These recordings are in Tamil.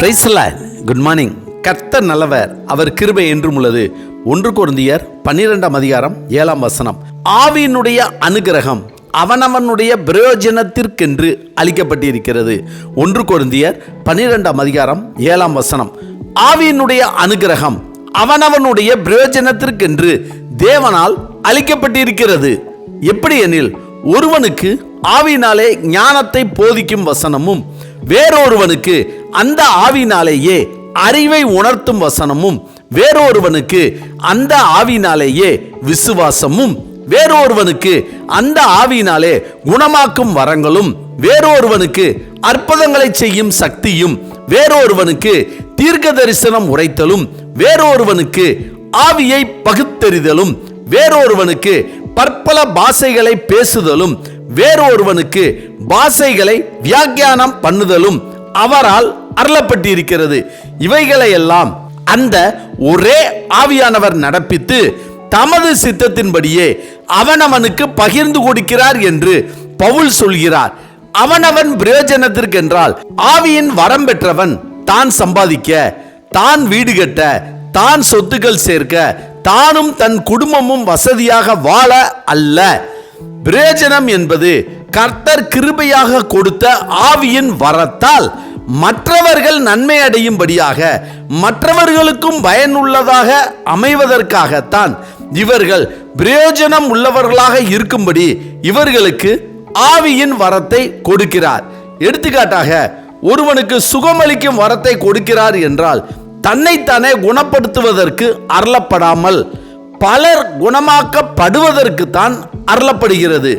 பிரைஸ்ல குட் மார்னிங் கர்த்த நல்லவர் அவர் கிருபை என்றும் உள்ளது. ஒன்று குருந்தியர் பன்னிரெண்டாம் அதிகாரம் ஏழாம் வசனம். ஆவியினுடைய அனுகிரகம் அவனவனுடைய பிரயோஜனத்திற்கென்று அளிக்கப்பட்டிருக்கிறது. ஒன்று குருந்தியர் பன்னிரெண்டாம் அதிகாரம் ஏழாம் வசனம். ஆவியினுடைய அனுகிரகம் அவனவனுடைய பிரயோஜனத்திற்கென்று தேவனால் அளிக்கப்பட்டிருக்கிறது. எப்படி எனில் ஒருவனுக்கு ஆவினாலே ஞானத்தை போதிக்கும் வசனமும் வேறொருவனுக்கு அந்த ஆவினாலேயே அறிவை உணர்த்தும் வசனமும் வேறொருவனுக்கு அந்த ஆவினாலேயே விசுவாசமும் வேறொருவனுக்கு அந்த ஆவினாலே குணமாக்கும் வரங்களும் வேறொருவனுக்கு அற்புதங்களை செய்யும் சக்தியும் வேறொருவனுக்கு தீர்க்க தரிசனம் உரைத்தலும் வேறொருவனுக்கு ஆவியை பகுத்தெறிதலும் வேறொருவனுக்கு பற்பல பாஷைகளை பேசுதலும் வேறொருவனுக்கு பாஷைகளை வியாக்கியானம் பண்ணுதலும் அவரால் அருளப்பட்டு இருக்கிறது. இவைகளையெல்லாம் அந்த ஒரே ஆவியானவர் நடப்பித்து தமது சித்தத்தின்படியே அவனவனுக்கு பகிர்ந்து கொடுக்கிறார் என்று பவுல் சொல்கிறார். அவனவன் பிரயோஜனத்திற்கென்றால் ஆவியின் வரம் பெற்றவன் தான் சம்பாதிக்க தான் வீடு கட்ட தான் சொத்துக்கள் சேர்க்க தானும் தன் குடும்பமும் வசதியாக வாழ அல்ல. பிரயோஜனம் என்பது கர்த்தர் கிருபையாக கொடுத்த ஆவியின் வரத்தால் மற்றவர்கள் நன்மை அடையும்படியாக மற்றவர்களுக்கும் பயனுள்ளதாக அமைவதற்காகத்தான் இவர்கள் பிரயோஜனம் உள்ளவர்களாக இருக்கும்படி இவர்களுக்கு ஆவியின் வரத்தை கொடுக்கிறார். எடுத்துக்காட்டாக ஒருவனுக்கு சுகமளிக்கும் வரத்தை கொடுக்கிறார் என்றால் தன்னைத்தானே குணப்படுத்துவதற்கு அருளப்படாமல் பலர் குணமாக்கப்படுவதற்கு தான் அருளப்படுகிறது.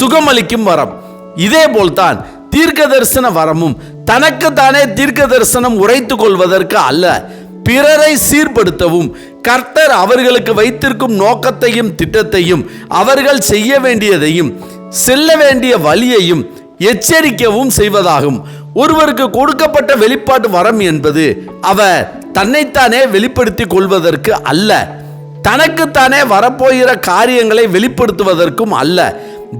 சுகமளிக்கும் வரம். இதே போல்தான் தீர்க்க தரிசன வரமும் தனக்கு தானே தீர்க்க தரிசனம் உரைத்துக் கொள்வதற்கு அல்ல பிறரை சீர்படுத்தவும் கர்த்தர் அவர்களுக்கு வைத்திருக்கும் நோக்கத்தையும் திட்டத்தையும் அவர்கள் செய்ய வேண்டியதையும் செல்ல வேண்டிய வழியையும் எச்சரிக்கவும் செய்வதாகும். ஒருவருக்கு கொடுக்கப்பட்ட வெளிப்பாட்டு வரம் என்பது அவர் தன்னைத்தானே வெளிப்படுத்திக் கொள்வதற்கு அல்ல தனக்குத்தானே வரப்போகிற காரியங்களை வெளிப்படுத்துவதற்கும் அல்ல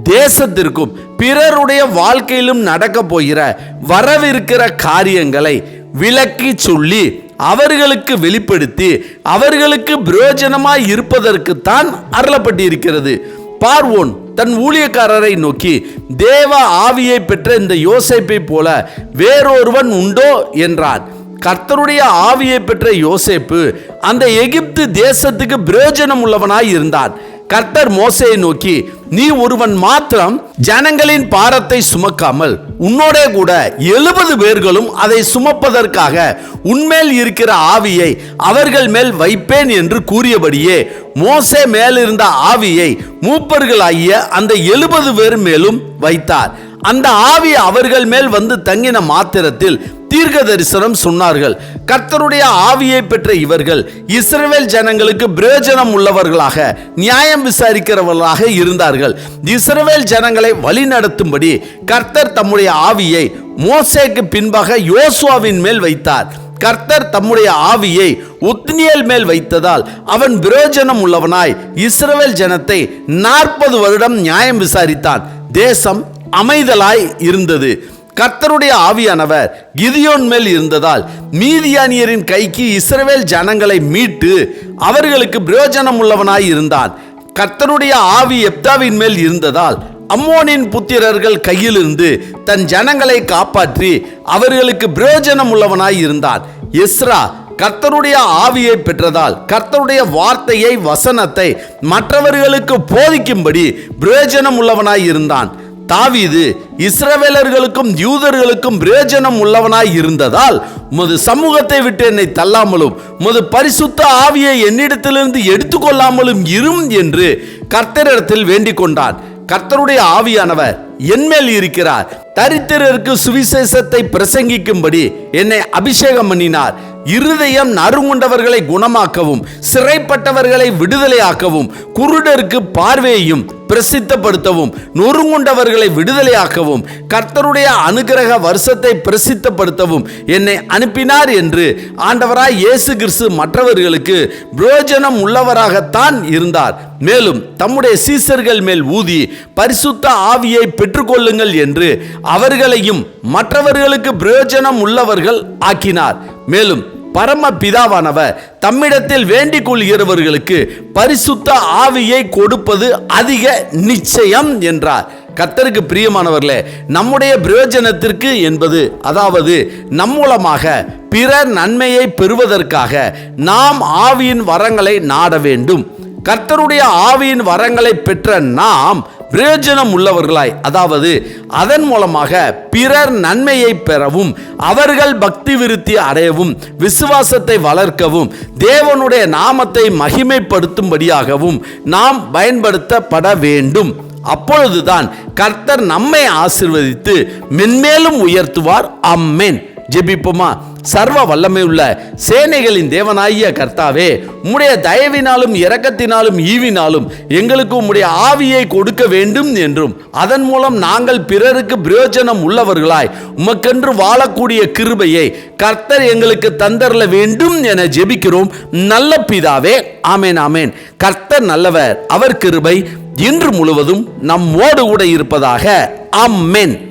தேசத்திற்கும் பிறருடைய வாழ்க்கையிலும் நடக்க போகிற வரவிருக்கிற காரியங்களை விளக்கி சொல்லி அவர்களுக்கு வெளிப்படுத்தி அவர்களுக்கு பிரயோஜனமாய் இருப்பதற்குத்தான் அருளப்பட்டிருக்கிறது. பார்வோன் தன் ஊழியக்காரரை நோக்கி தேவ ஆவியை பெற்ற இந்த யோசைப்பை போல வேறொருவன் உண்டோ? என்றான். கர்த்தருடைய ஆவியை பெற்ற யோசேப்பு அந்த எகிப்து தேசத்துக்கு பிரயோஜனம் உள்ளவனாய் இருந்தான். கர்த்தர் மோசையை நோக்கி நீ ஒருவன் மாத்திரம் ஜனங்களின் பாரத்தை சுமக்காமல் உன்னோடே கூட எழுபது பேர்களும் அதை சுமப்பதற்காக உன்மேல் இருக்கிற ஆவியை அவர்கள் மேல் வைப்பேன் என்று கூறியபடியே மோசே மேலிருந்த ஆவியை மூப்பர்களாகிய அந்த எழுபது பேர் மேலும் வைத்தார். அந்த ஆவி அவர்கள் மேல் வந்து தங்கின மாத்திரத்தில் தீர்க்க தரிசனம் சொன்னார்கள். கர்த்தருடைய ஆவியை பெற்ற இவர்கள் இஸ்ரேல் ஜனங்களுக்கு பிரயோஜனம் உள்ளவர்களாக நியாயம் விசாரிக்கிறவர்களாக இருந்தார்கள். இஸ்ரேல் ஜனங்களை வழிநடத்தும்படி கர்த்தர் தம்முடைய ஆவியை மோசேக்கு பின்பாக யோசுவாவின் மேல் வைத்தார். கர்த்தர் தம்முடைய ஆவியை உத்னியல் மேல் வைத்ததால் அவன் பிரயோஜனம் உள்ளவனாய் இஸ்ரேல் ஜனத்தை நாற்பது வருடம் நியாயம் விசாரித்தான். தேசம் அமைதலாய் இருந்தது. கர்த்தருடைய ஆவியானவர் கிதியோன் மேல் இருந்ததால் மீதியானியரின் கைக்கு இஸ்ரவேல் ஜனங்களை மீட்டு அவர்களுக்கு பிரயோஜனம் உள்ளவனாய் இருந்தான். கர்த்தருடைய ஆவி எப்தாவின் மேல் இருந்ததால் அம்மோனின் புத்திரர்கள் கையிலிருந்து தன் ஜனங்களை காப்பாற்றி அவர்களுக்கு பிரயோஜனம் உள்ளவனாய் இருந்தான். எஸ்ரா கர்த்தருடைய ஆவியை பெற்றதால் கர்த்தருடைய வார்த்தையை வசனத்தை மற்றவர்களுக்கு போதிக்கும்படி பிரயோஜனம் உள்ளவனாய் இருந்தான். தாவீது இஸ்ரவேலர்களுக்கும் யூதர்களுக்கும் பிரயோஜனம் உள்ளவனாய் இருந்ததால் உமது சமூகத்தை விட்டு என்னை தள்ளாமலும் உமது பரிசுத்த ஆவியை என்னிடத்திலிருந்து எடுத்துக்கொள்ளாமலும் இரும் என்று கர்த்தரிடத்தில் வேண்டிக் கொண்டான். கர்த்தருடைய ஆவியானவர் என்மேல் இருக்கிறார். தரித்திரருக்கு சுவிசேஷத்தை பிரசங்கிக்கும்படி என்னை அபிஷேகம் பண்ணினார். இருதயம் நறுங்குண்டவர்களை குணமாக்கவும் சிறைப்பட்டவர்களை விடுதலையாக்கவும் குருடருக்கு பார்வையையும் பிரசித்தப்படுத்தவும் நொறுங்குண்டவர்களை விடுதலையாக்கவும் கர்த்தருடைய அனுகிரக வருஷத்தை பிரசித்தப்படுத்தவும் என்னை அனுப்பினார் என்று ஆண்டவராய் இயேசு கிறிஸ்து மற்றவர்களுக்கு பிரயோஜனம் உள்ளவராகத்தான் இருந்தார். மேலும் தம்முடைய சீசர்கள் மேல் ஊதி பரிசுத்த ஆவியை பெற்றுக்கொள்ளுங்கள் என்று அவர்களையும் மற்றவர்களுக்கு பிரயோஜனம் உள்ளவர்கள் ஆக்கினார். மேலும் பரம பிதாவானவர் தம்மிடத்தில் வேண்டிக் கொள்கிறவர்களுக்கு பரிசுத்த ஆவியை கொடுப்பது அதிக நிச்சயம் என்றார். கர்த்தருக்கு பிரியமானவர்களே நம்முடைய பிரயோஜனத்திற்கு என்பது அதாவது நம் மூலமாக பிறர் நன்மையை பெறுவதற்காக நாம் ஆவியின் வரங்களை நாட வேண்டும். கர்த்தருடைய ஆவியின் வரங்களை பெற்ற நாம் பிரயோஜனம் உள்ளவர்களாய் அதாவது அதன் மூலமாக பிறர் நன்மையை பெறவும் அவர்கள் பக்தி விருத்தி அடையவும் விசுவாசத்தை வளர்க்கவும் தேவனுடைய நாமத்தை மகிமைப்படுத்தும்படியாகவும் நாம் பயன்படுத்தப்பட வேண்டும். அப்பொழுதுதான் கர்த்தர் நம்மை ஆசிர்வதித்து மென்மேலும் உயர்த்துவார். அம்மேன் ஜெபிப்போமா? சர்வ வல்லமை உள்ள சேனைகளின் தேவனாகிய கர்த்தாவே உம்முடைய தயவினாலும் இரக்கத்தினாலும் ஈவினாலும் எங்களுக்கு உம்முடைய ஆவியை கொடுக்க வேண்டும் என்றும் அதன் மூலம் நாங்கள் பிறருக்கு பிரயோஜனம் உள்ளவர்களாய் உமக்கென்று வாழக்கூடிய கிருபையை கர்த்தர் எங்களுக்கு தந்தரல வேண்டும் என ஜெபிக்கிறோம். நல்ல பிதாவே ஆமேன் ஆமேன். கர்த்தர் நல்லவர் அவர் கிருபை இன்று முழுவதும் நம்மோடு கூட இருப்பதாக அம்மேன்